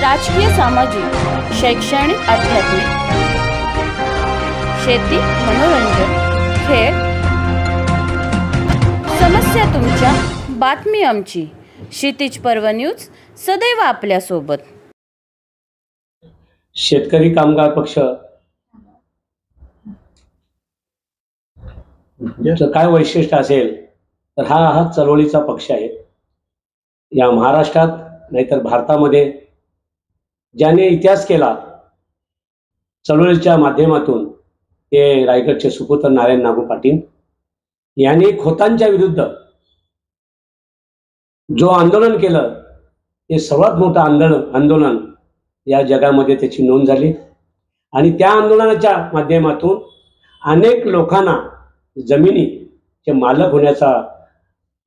राजकीय सामाजिक शैक्षणिक आध्यात्मिक. शेती मनोरंजन खेळ. समस्या तुमच्या बातमी आमची. क्षितिज पर्व न्यूज सदैव आपल्यासोबत. शेतकरी कामगार पक्ष. काय वैशिष्ट्य असेल? तर हा हा चळवळीचा पक्ष आहे. या महाराष्ट्रात नाहीतर भारतामध्ये ज्याने इतिहास केला चळवळीच्या माध्यमातून ते रायगडचे सुपुत्र नारायण नागू पाटील यांनी खोतांच्या विरुद्ध जो आंदोलन केलं ते सर्वात मोठं आंदोलन आंदोलन या जगामध्ये त्याची नोंद झाली. आणि त्या आंदोलनाच्या माध्यमातून अनेक लोकांना जमिनीचे मालक होण्याचा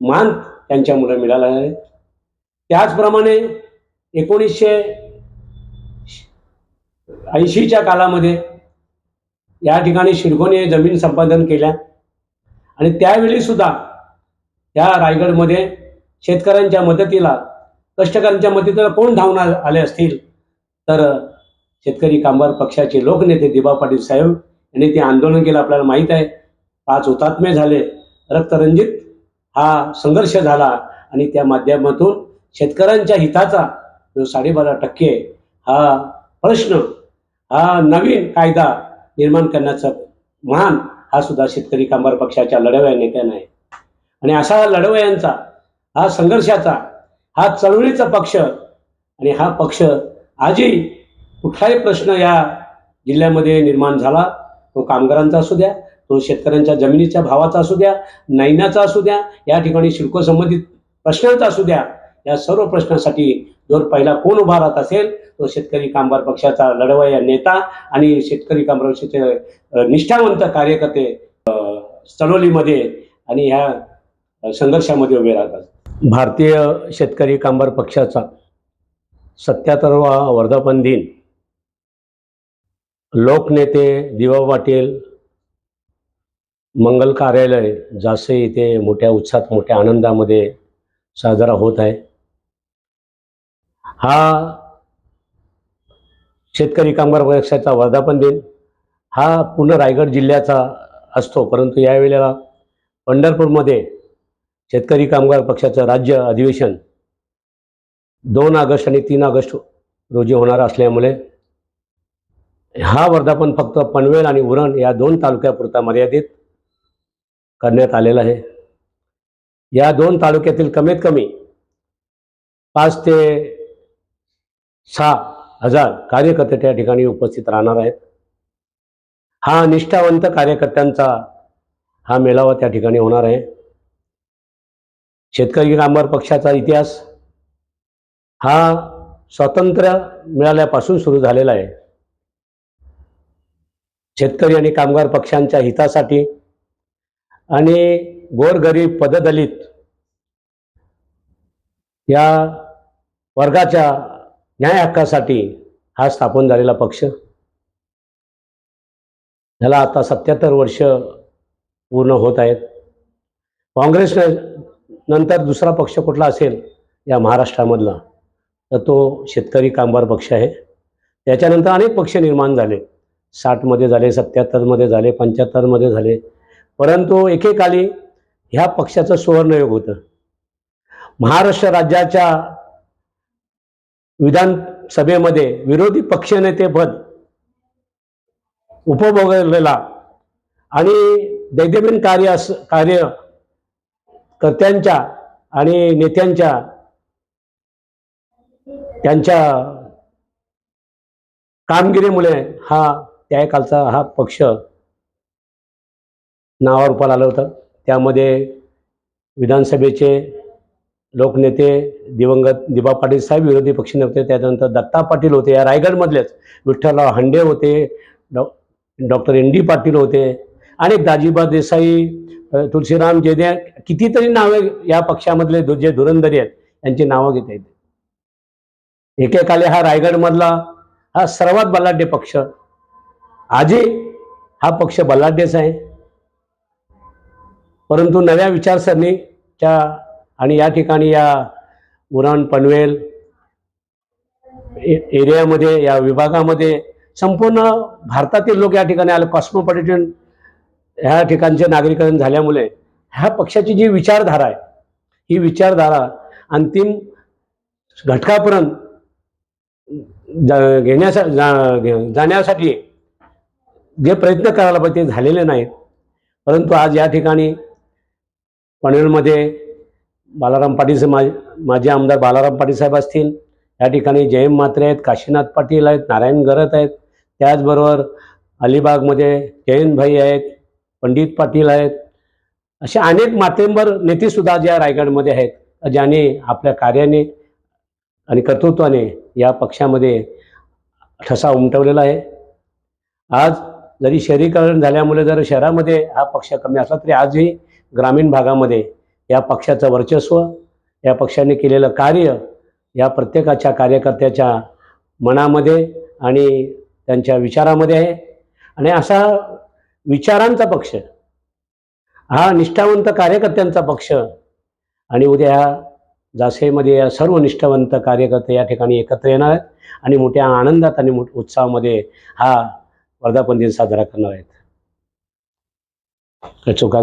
मान त्यांच्यामुळे मिळाला आहे. त्याचप्रमाणे एकोणीसशे ऐंशीच्या काळामध्ये या ठिकाणी शिरगोने जमीन संपादन केल्या. आणि त्यावेळी सुद्धा या रायगडमध्ये शेतकऱ्यांच्या मदतीला कष्टकऱ्यांच्या मदतीला कोण धावणार आले असतील? तर शेतकरी कामगार पक्षाचे लोकनेते दिबा पाटील साहेब यांनी ते आंदोलन केलं. आपल्याला माहीत आहे पाच हुतात्मे झाले. रक्तरंजित हा संघर्ष झाला आणि त्या माध्यमातून शेतकऱ्यांच्या हिताचा जो साडेबारा टक्के हा प्रश्न हा नवीन कायदा निर्माण करण्याचा मान हा सुद्धा शेतकरी कामगार पक्षाच्या लढवया नेत्यांना आहे. आणि अशा लढवयांचा हा संघर्षाचा हा चळवळीचा पक्ष आणि हा पक्ष आजही कुठलाही प्रश्न या जिल्ह्यामध्ये निर्माण झाला तो कामगारांचा असू द्या तो शेतकऱ्यांच्या जमिनीच्या भावाचा असू द्या नैनाचा असू द्या या ठिकाणी शिल्को संबंधित प्रश्नांचा असू द्या या सर्व प्रश्नांसाठी जर पहिला कोण उभा राहत असेल तो शेतकरी कामगार पक्षाचा लढवया नेता आणि शेतकरी कामगार पक्षाचे निष्ठावंत कार्यकर्ते चळवलीमध्ये आणि ह्या संघर्षामध्ये उभे राहतात. भारतीय शेतकरी कामगार पक्षाचा सत्याहत्तरवा वर्धापन दिन. लोकनेते दिवा पाटील मंगल कार्यालय जासे इथे मोठ्या उत्साहात मोठ्या आनंदामध्ये साजरा होत आहे. हा शेतकरी कामगार पक्षाचा वर्धापन दिन हा पूर्ण रायगड जिल्ह्याचा असतो. परंतु यावेळेला पंढरपूरमध्ये शेतकरी कामगार पक्षाचं राज्य अधिवेशन दोन ऑगस्ट आणि तीन ऑगस्ट रोजी होणार असल्यामुळे हा वर्धापन फक्त पनवेल आणि उरण या दोन तालुक्यापुरता मर्यादित करण्यात आलेला आहे. या दोन तालुक्यातील कमीत कमी पाच ते सहा हजार कार्यकर्ते त्या ठिकाणी उपस्थित राहणार आहेत. हा निष्ठावंत कार्यकर्त्यांचा हा मेळावा त्या ठिकाणी होणार आहे. शेतकरी कामगार पक्षाचा इतिहास हा स्वातंत्र्य मिळाल्यापासून सुरू झालेला आहे. शेतकरी आणि कामगार पक्षांच्या हितासाठी आणि गोरगरीब पददलित या वर्गाच्या न्याय हक्कासाठी हा स्थापन झालेला पक्ष. त्याला आता सत्याहत्तर वर्ष पूर्ण होत आहेत. काँग्रेस नंतर दुसरा पक्ष कुठला असेल या महाराष्ट्रामधला तर तो शेतकरी कामगार पक्ष आहे. त्याच्यानंतर अनेक पक्ष निर्माण झाले. साठमध्ये झाले सत्याहत्तरमध्ये झाले पंच्याहत्तरमध्ये झाले. परंतु एकेकाली ह्या पक्षाचं सुवर्णयोग होतं. महाराष्ट्र राज्याच्या विधानसभेमध्ये विरोधी पक्षनेतेपद उपभोगलेला आणि दैनंदिन कार्य अस कार्य कर्त्यांच्या आणि नेत्यांच्या त्यांच्या कामगिरीमुळे हा त्या कालचा हा पक्ष नावारूपाला आलं होतं. त्यामध्ये विधानसभेचे लोकनेते दिवंगत दिबा पाटील साहेब विरोधी पक्षनेते त्यानंतर दत्ता पाटील होते. या रायगडमधलेच विठ्ठलराव हांडे होते Dr doctor N D Patil होते आणि दाजीबा देसाई तुलसीराम जेदे कितीतरी नावे या पक्षामधले दु- जे धुरंधरी आहेत यांची नावं घेता येते. एकेकाली हा रायगडमधला हा सर्वात बलाढ्य पक्ष. आजही हा पक्ष बलाढ्यच आहे. परंतु नव्या विचारसरणीच्या आणि या ठिकाणी या उरण पनवेल ए- एरियामध्ये या विभागामध्ये संपूर्ण भारतातील लोक या ठिकाणी आले. कॉस्मोपॉलिटन ह्या ठिकाणचे नागरीकरण झाल्यामुळे ह्या पक्षाची जी विचारधारा आहे ही विचारधारा अंतिम घटकापर्यंत जा- घेण्यासा जा- घे- जाण्यासाठी जे प्रयत्न करायला पाहिजे ते झालेले नाहीत. परंतु आज या ठिकाणी पनवेलमध्ये बालाराम पाटील मा माजी आमदार बालाराम पाटील साहेब असतील. या ठिकाणी जयम म्हात्रे आहेत काशीनाथ पाटील आहेत नारायण गरत आहेत. त्याचबरोबर अलिबागमध्ये जयंतभाई आहेत पंडित पाटील आहेत. असे अनेक मातेंबर नेतेसुद्धा ज्या रायगडमध्ये आहेत ज्याने आपल्या कार्याने आणि कर्तृत्वाने या पक्षामध्ये ठसा उमटवलेला आहे. आज जरी शहरीकरण झाल्यामुळे जर शहरामध्ये हा पक्ष कमी असला तरी आजही ग्रामीण भागामध्ये या पक्षाचं वर्चस्व या पक्षाने केलेलं कार्य या प्रत्येकाच्या कार्यकर्त्याच्या मनामध्ये आणि त्यांच्या विचारामध्ये आहे. आणि असा विचारांचा पक्ष हा निष्ठावंत कार्यकर्त्यांचा पक्ष आणि उद्या ह्या जासेमध्ये या सर्व निष्ठावंत कार्यकर्ते या ठिकाणी एकत्र येणार आहेत आणि मोठ्या आनंदात आणि मोठ उत्साहामध्ये हा वर्धापन दिन साजरा करणार आहेत. चुका